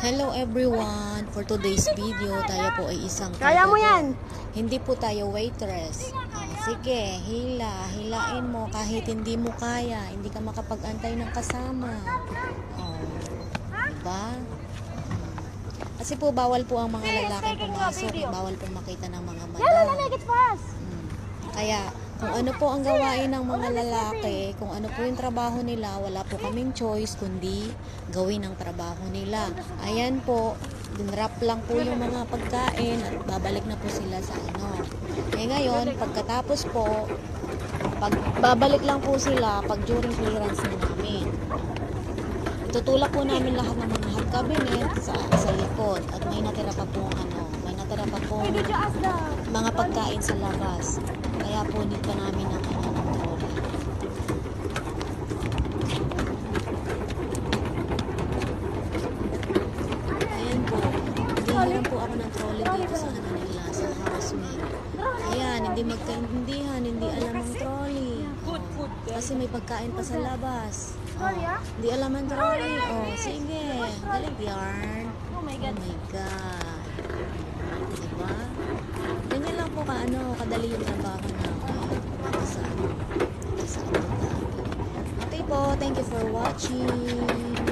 Hello everyone! For today's video, tayo po ay isang Kaya mo yan. Hindi po tayo waitress. Ah, sige, hila. Hilain mo kahit hindi mo kaya. Hindi ka makapag-antay ng kasama. Oh, diba? Hmm. Kasi po bawal po ang mga lalaki pumasok. Bawal po makita ng mga madam. make it fast. Mm. Kaya kung ano po ang gawain ng mga lalaki, kung ano po yung trabaho nila, wala po kaming choice kundi gawin ang trabaho nila. Ayan po, dinrap lang po yung mga pagkain at babalik na po sila sa ano. Eh ngayon, pagkatapos po, pag babalik lang po sila pag during clearance na namin. Tutulak po namin lahat ng mga hot cabinet sa, sa likod at may natira pa po ano, mga pagkain sa labas. Kaya punit pa namin ang ano ng trolley. Ayan po. Hinihiram po ako ng trolley dito sa ano nila, sa housemate. Ayan, hindi magkaintindihan, hindi alam ang trolley. Oh, kasi may pagkain pa sa labas. Oh, hindi alam ang trolley. Oh, sige. Galing yarn. Oh my Oh God. my God. Diba? Ganyan lang po kadali yung trabaho namin. Para sa, para sa. Okay po, thank you for watching.